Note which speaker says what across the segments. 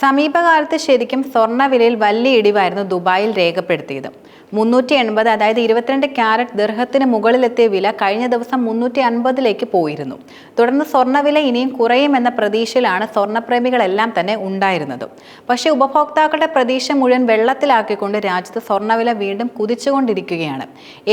Speaker 1: സമീപകാലത്ത് ശരിക്കും സ്വർണവിലയിൽ വലിയ ഇടിവായിരുന്നു ദുബായിൽ രേഖപ്പെടുത്തിയത്. മുന്നൂറ്റി എൺപത് അതായത് ഇരുപത്തിരണ്ട് ക്യാരറ്റ് ദർഹത്തിന് മുകളിലെത്തിയ വില കഴിഞ്ഞ ദിവസം മുന്നൂറ്റി അൻപതിലേക്ക് പോയിരുന്നു. തുടർന്ന് സ്വർണവില ഇനിയും കുറയുമെന്ന പ്രതീക്ഷയിലാണ് സ്വർണപ്രേമികളെല്ലാം തന്നെ ഉണ്ടായിരുന്നത്. പക്ഷേ ഉപഭോക്താക്കളുടെ പ്രതീക്ഷ മുഴുവൻ വെള്ളത്തിലാക്കിക്കൊണ്ട് രാജ്യത്ത് സ്വർണവില വീണ്ടും കുതിച്ചുകൊണ്ടിരിക്കുകയാണ്.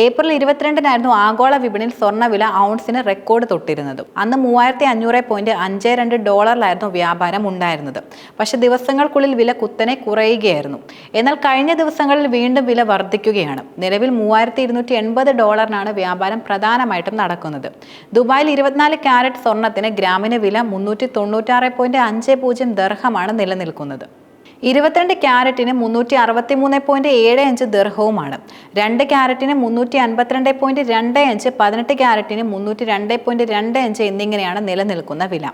Speaker 1: ഏപ്രിൽ ഇരുപത്തിരണ്ടിനായിരുന്നു ആഗോള വിപണിയിൽ സ്വർണവില ഔൺസിന് റെക്കോർഡ് തൊട്ടിരുന്നത്. അന്ന് മൂവായിരത്തി അഞ്ഞൂറ് പോയിന്റ് അഞ്ച് രണ്ട് ഡോളറിലായിരുന്നു വ്യാപാരം ഉണ്ടായിരുന്നത്. പക്ഷേ ദിവസങ്ങൾക്കുള്ളിൽ വില കുത്തനെ കുറയുകയായിരുന്നു. എന്നാൽ കഴിഞ്ഞ ദിവസങ്ങളിൽ വീണ്ടും വില വർദ്ധിക്കുകയാണ്. നിലവിൽ മൂവായിരത്തി ഇരുന്നൂറ്റി എൺപത് ഡോളറിനാണ് വ്യാപാരം പ്രധാനമായിട്ടും നടക്കുന്നത്. ദുബായിൽ ഇരുപത്തിനാല് ക്യാരറ്റ് സ്വർണത്തിന് ഗ്രാമിന് വില മുന്നൂറ്റി തൊണ്ണൂറ്റാറ് പോയിന്റ് അഞ്ച് പൂജ്യം ദർഹമാണ് നിലനിൽക്കുന്നത്. ഇരുപത്തിരണ്ട് ക്യാരറ്റിന് മുന്നൂറ്റി അറുപത്തി മൂന്ന് പോയിന്റ് ഏഴ് അഞ്ച് ദീർഘവുമാണ്. രണ്ട് ക്യാരറ്റിന് മുന്നൂറ്റി അൻപത്തിരണ്ട് പോയിന്റ് രണ്ട് അഞ്ച് പതിനെട്ട് ക്യാരറ്റിന് മുന്നൂറ്റി രണ്ട് പോയിന്റ് രണ്ട് അഞ്ച് എന്നിങ്ങനെയാണ് നിലനിൽക്കുന്ന വില.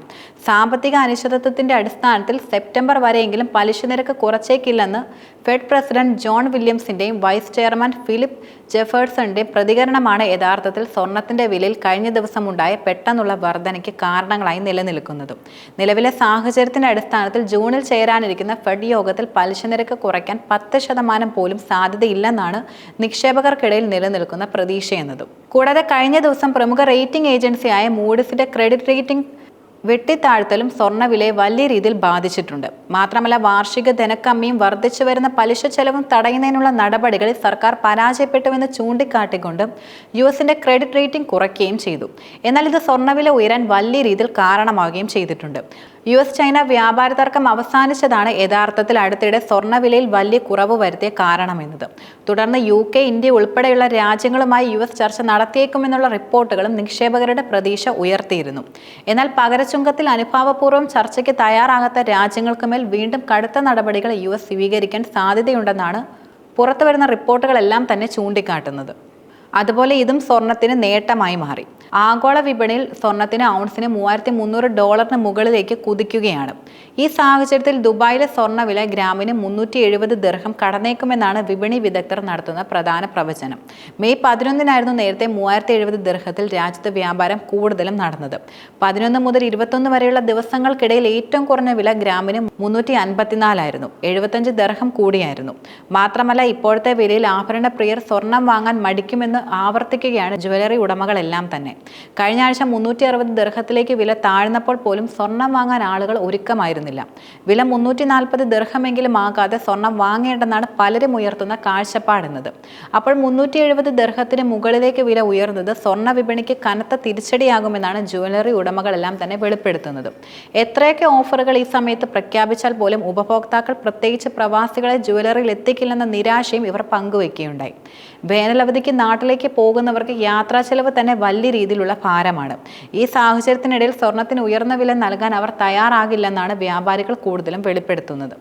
Speaker 1: സാമ്പത്തിക അനിശ്ചിതത്വത്തിന്റെ അടിസ്ഥാനത്തിൽ സെപ്റ്റംബർ വരെയെങ്കിലും പലിശ നിരക്ക് കുറച്ചേക്കില്ലെന്ന് ഫെഡ് പ്രസിഡന്റ് ജോൺ വില്യംസിന്റെയും വൈസ് ചെയർമാൻ ഫിലിപ്പ് ജെഫേഴ്സണിന്റെയും പ്രതികരണമാണ് യഥാർത്ഥത്തിൽ സ്വർണത്തിന്റെ വിലയിൽ കഴിഞ്ഞ ദിവസം ഉണ്ടായ പെട്ടെന്നുള്ള വർധനയ്ക്ക് കാരണങ്ങളായി നിലനിൽക്കുന്നത്. നിലവിലെ സാഹചര്യത്തിന്റെ അടിസ്ഥാനത്തിൽ ജൂണിൽ ചേരാനിരിക്കുന്ന ഫെഡ് യോഗത്തിൽ പലിശ നിരക്ക് കുറയ്ക്കാൻ പത്ത് ശതമാനം പോലും സാധ്യതയില്ലെന്നാണ് നിക്ഷേപകർക്കിടയിൽ നിലനിൽക്കുന്ന പ്രതീക്ഷയെന്നതും. കൂടാതെ കഴിഞ്ഞ ദിവസം പ്രമുഖ റേറ്റിംഗ് ഏജൻസിയായ മൂഡിസിന്റെ ക്രെഡിറ്റ് റേറ്റിംഗ് വെട്ടിത്താഴ്ത്തലും സ്വർണവിലയെ വലിയ രീതിയിൽ ബാധിച്ചിട്ടുണ്ട്. മാത്രമല്ല വാർഷിക ധനക്കമ്മിയും വർദ്ധിച്ചു വരുന്ന പലിശ ചെലവും തടയുന്നതിനുള്ള നടപടികളിൽ സർക്കാർ പരാജയപ്പെട്ടുവെന്ന് ചൂണ്ടിക്കാട്ടിക്കൊണ്ട് യു എസിന്റെ ക്രെഡിറ്റ് റേറ്റിംഗ് കുറയ്ക്കുകയും ചെയ്തു. എന്നാൽ ഇത് സ്വർണവില ഉയരാൻ വലിയ രീതിയിൽ കാരണമാവുകയും ചെയ്തിട്ടുണ്ട്. യു എസ് ചൈന വ്യാപാര തർക്കം അവസാനിച്ചതാണ് യഥാർത്ഥത്തിൽ അടുത്തിടെ സ്വർണവിലയിൽ വലിയ കുറവ് വരുത്തിയ കാരണമെന്നത്. തുടർന്ന് യു കെ ഇന്ത്യ ഉൾപ്പെടെയുള്ള രാജ്യങ്ങളുമായി യു എസ് ചർച്ച നടത്തിയേക്കുമെന്നുള്ള റിപ്പോർട്ടുകളും നിക്ഷേപകരുടെ പ്രതീക്ഷ ഉയർത്തിയിരുന്നു. എന്നാൽ പകരച്ചുങ്കത്തിൽ അനുഭാവപൂർവം ചർച്ചയ്ക്ക് തയ്യാറാകാത്ത രാജ്യങ്ങൾക്കുമേൽ വീണ്ടും കടുത്ത നടപടികൾ യു എസ് സ്വീകരിക്കാൻ സാധ്യതയുണ്ടെന്നാണ് പുറത്തുവരുന്ന റിപ്പോർട്ടുകളെല്ലാം തന്നെ ചൂണ്ടിക്കാട്ടുന്നത്. അതുപോലെ ഇതും സ്വർണത്തിന് നേട്ടമായി മാറി. ആഗോള വിപണിയിൽ സ്വർണത്തിന് ഔൺസിന് മൂവായിരത്തി മുന്നൂറ് ഡോളറിന് മുകളിലേക്ക് കുതിക്കുകയാണ്. ഈ സാഹചര്യത്തിൽ ദുബായിലെ സ്വർണവില ഗ്രാമിന് മുന്നൂറ്റി എഴുപത് ദീർഘം കടന്നേക്കുമെന്നാണ് വിപണി വിദഗ്ധർ നടത്തുന്ന പ്രധാന പ്രവചനം. മെയ് പതിനൊന്നിനായിരുന്നു നേരത്തെ മൂവായിരത്തി എഴുപത് ദീർഘത്തിൽ രാജ്യത്ത് വ്യാപാരം കൂടുതലും നടന്നത്. പതിനൊന്ന് മുതൽ ഇരുപത്തൊന്ന് വരെയുള്ള ദിവസങ്ങൾക്കിടയിൽ ഏറ്റവും കുറഞ്ഞ വില ഗ്രാമിന് മുന്നൂറ്റി അൻപത്തിനാലായിരുന്നു എഴുപത്തഞ്ച് ദർഹം കൂടിയായിരുന്നു. മാത്രമല്ല ഇപ്പോഴത്തെ വിലയിൽ ആഭരണ പ്രിയർ സ്വർണം വാങ്ങാൻ മടിക്കുമെന്ന് ആവർത്തിക്കുകയാണ് ജ്വല്ലറി ഉടമകളെല്ലാം തന്നെ. കഴിഞ്ഞ ആഴ്ച മുന്നൂറ്റി അറുപത് ദർഹത്തിലേക്ക് വില താഴ്ന്നപ്പോൾ പോലും സ്വർണം വാങ്ങാൻ ആളുകൾ ഒരുക്കമായിരുന്നില്ല. വില മുന്നൂറ്റി നാൽപ്പത് ദർഹമെങ്കിലും ആകാതെ സ്വർണം വാങ്ങേണ്ടെന്നാണ് പലരും ഉയർത്തുന്ന കാഴ്ചപ്പാടെന്നത്. അപ്പോൾ മുന്നൂറ്റി എഴുപത് ദർഹത്തിന് മുകളിലേക്ക് വില ഉയർന്നത് സ്വർണ വിപണിക്ക് കനത്ത തിരിച്ചടിയാകുമെന്നാണ് ജുവലറി ഉടമകളെല്ലാം തന്നെ വെളിപ്പെടുത്തുന്നത്. എത്രയൊക്കെ ഓഫറുകൾ ഈ സമയത്ത് പ്രഖ്യാപിച്ചാൽ പോലും ഉപഭോക്താക്കൾ പ്രത്യേകിച്ച് പ്രവാസികളെ ജുവലറിയിൽ എത്തിക്കില്ലെന്ന നിരാശയും ഇവർ പങ്കുവയ്ക്കുകയുണ്ടായി വേനലവധിക്ക് നാട്ടിലേക്ക് പോകുന്നവർക്ക് യാത്രാ ചെലവ് തന്നെ വലിയ രീതിയിലുള്ള ഭാരമാണ്. ഈ സാഹചര്യത്തിനിടയിൽ സ്വർണത്തിന് ഉയർന്ന വില നൽകാൻ അവർ തയ്യാറാകില്ലെന്നാണ് വ്യാപാരികൾ കൂടുതലും വെളിപ്പെടുത്തുന്നത്.